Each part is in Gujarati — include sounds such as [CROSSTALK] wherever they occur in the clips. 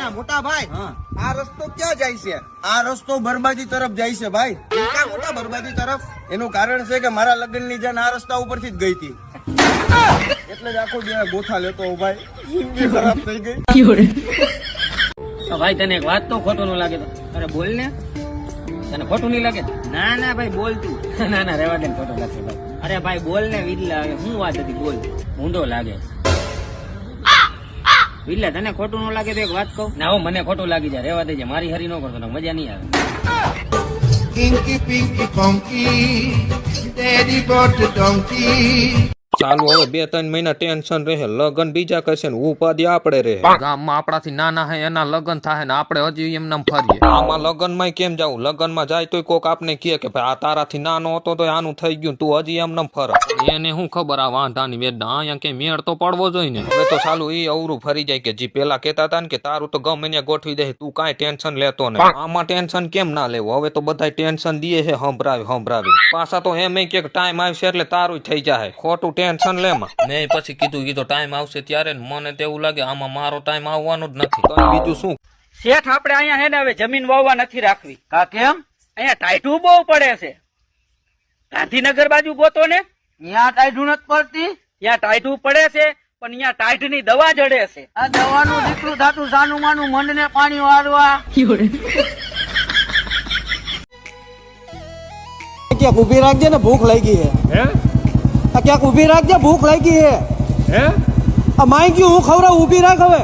ના મોટા ભાઈ આ રસ્તો ક્યાં જાય છે? આ રસ્તો બરબાદી તરફ જાય છે ભાઈ. ક્યાં મોટા બરબાદી તરફ? એનું કારણ છે કે મારા લગ્નની જાન આ રસ્તા ઉપરથી જ ગઈ હતી. એટલે જ આખો દિવસ ગોથા લેતો ભાઈ. જિંદગી ખરાબ થઈ ગઈ. ભાઈ તને એક વાત તો ખોટું ન લાગે તો. અરે બોલ ને. તને ખોટું નહીં લાગે? ના ના ભાઈ બોલ તું. [LAUGHS] ના ના રેવા દે ને ખોટું લાગશે ભાઈ. અરે ભાઈ બોલ ને વીજ લાગે શું વાત હતી બોલ. ઊંધો લાગે. વિરલા તને ખોટું ન લાગે તો એક વાત કહું. ના હો મને ખોટું લાગી જાય. રેવા દેજે. મારી હરી ન કરતો ને મજા નહીં આવે. Pinky pinky ponky daddy bought donkey. ચાલુ હવે બે ત્રણ મહિના ટેન્શન રહે લગન બીજા કરશે ને ઉપાધિ આપણે રહે. ગામમાં આપણાથી નાના હે એના લગન થાય ને આપણે હજી એમને ફરીએ. આમાં લગનમાં કેમ જાવું લગનમાં જાય તોય કોક આપને કહે કે ભાઈ આ તારાથી નાનો હતો તો આનું થઈ ગયું તું હજી એમને ફર. એને શું ખબર આ વાંધાની વેદના અહીંયા કે મેળ તો પડવો જોઈએ ને. હવે તો ચાલુ એ અવરું ફરી જાય કે જી પેલા કહેતા હતા ને કે તારું તો ગમે ત્યાં ગોઠવી દે તું કાંઈ ટેન્શન લેતો ને આમાં ટેન્શન કેમ ના લેવું? હવે તો બધા ટેન્શન દે છે હંભરાવી હંભરાવી પાછા તો એમ કે ટાઈમ આવશે એટલે તારું થઈ જાય ખોટું ટેન્શન લેમાં મેં પછી કીધું કીધું ટાઈમ આવશે ત્યારે ને મને તેવું લાગે આમાં મારો ટાઈમ આવવાનો જ નથી. તો બીજું શું? શેઠ આપણે અહીંયા હે ને હવે જમીન વાવવા નથી રાખવી. કા કેમ? અહીંયા ટાઈટું બહુ પડે છે. ગાંધીનગર બાજુ ગોતો ને. ત્યાં ટાઈટું નથી પડતી? ત્યાં ટાઈટું પડે છે પણ અહીંયા ટાઈટની દવા જડે છે. આ દવાનું દીકરું થાતું સાનું માનું મંડને પાણી વાળવા. ક્યાંક ઊભી રાખજે ને ભૂખ લાગી હે? આ ક્યાંક ઊભી રાખજે ભૂખ લાગી હે. આ માઈ ગયું હું ખવડાવ ઊભી રાખ હવે.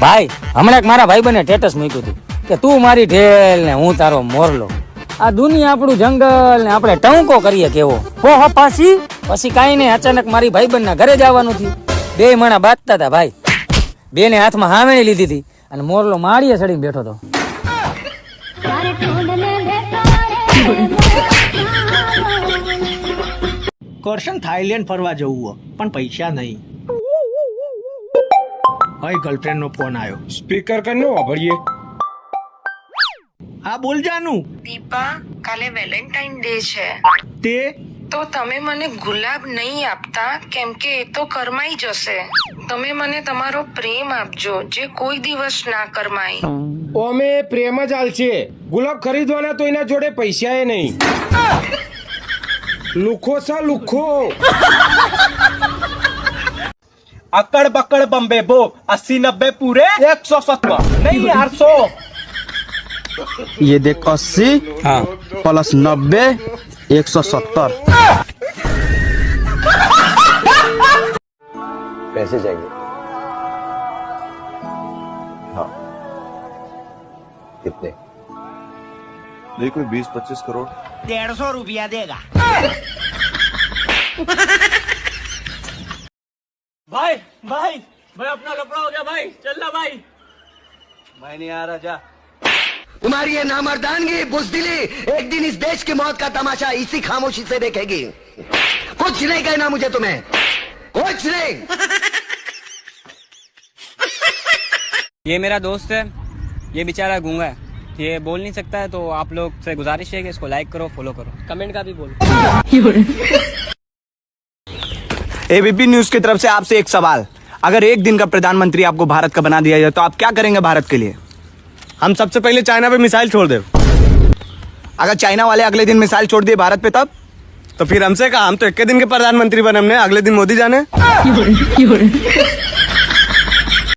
ભાઈ હમણાં એક મારા ભાઈ બને સ્ટેટસ મૂક્યું હતું કે તું મારી ઢેલ ને હું તારો મોરલો. આ દુનિયા આપણું જંગલ ને આપણે ટંકો કરીએ કેવો? હો હો પાછી? પછી કાંઈ નહીં અચાનક મારી ભાઈબંધ ના ઘરે જવાનું થયું. બે મણા બાંધતા હતા ભાઈ. બે ને હાથમાં હામેણી લીધી હતી અને મોરલો માળીએ ચડીને બેઠો હતો. કરશન થાઈલેન્ડ ફરવા જવું હો પણ પૈસા નહીં. હવે ગર્લફ્રેન્ડ નો ફોન આવ્યો સ્પીકર કરીને વાપરીએ. હા બોલ જાનું. દીપા કાલે વેલેન્ટાઇન ડે છે. તે? તો તમે મને ગુલાબ નહીં આપતા કેમ કે એ તો કરમાઈ જશે. તમે મને તમારો પ્રેમ આપજો જે કોઈ દિવસ ના કરમાય. અમે પ્રેમ જ હાલશે ગુલાબ ખરીદવાના તો એના જોડે પૈસા એ નહીં. [LAUGHS] लुखो सा लुखो। अकड़ बकड़ बम्बे बो अस्सी नब्बे पूरे एक सौ सत्तर नहीं यार सौ। ये देखो अस्सी हाँ। प्लस नब्बे एक सौ सत्तर। पैसे चाहिए। हाँ। कितने? नहीं कोई बीस पच्चीस करोड़। डेढ़ सौ रुपया देगा। भाई भाई भाई अपना कपड़ा हो गया भाई चल भाई। मैं नहीं आ रहा जा। तुम्हारी ये नामर्दानगी बुजदिली एक दिन इस देश की मौत का तमाशा इसी खामोशी से देखेगी। कुछ नहीं कहना मुझे तुम्हें। कुछ नहीं। ये मेरा दोस्त है ये बेचारा गूँगा है। ये बोल नहीं सकता है तो आप लोग से गुजारिश है कि इसको लाइक करो फॉलो करो। कमेंट का भी बोलो। एबीपी न्यूज़ की तरफ़ से आपसे एक सवाल। अगर एक दिन का प्रधानमंत्री आपको भारत का बना दिया जाए तो आप क्या करेंगे भारत के लिए? हम सबसे पहले चाइना पे मिसाइल छोड़ दे। अगर चाइना वाले अगले दिन मिसाइल छोड़ दिए भारत पे तब? तो फिर हमसे कहा हम तो एक दिन के प्रधानमंत्री बने हमने अगले दिन मोदी जाने।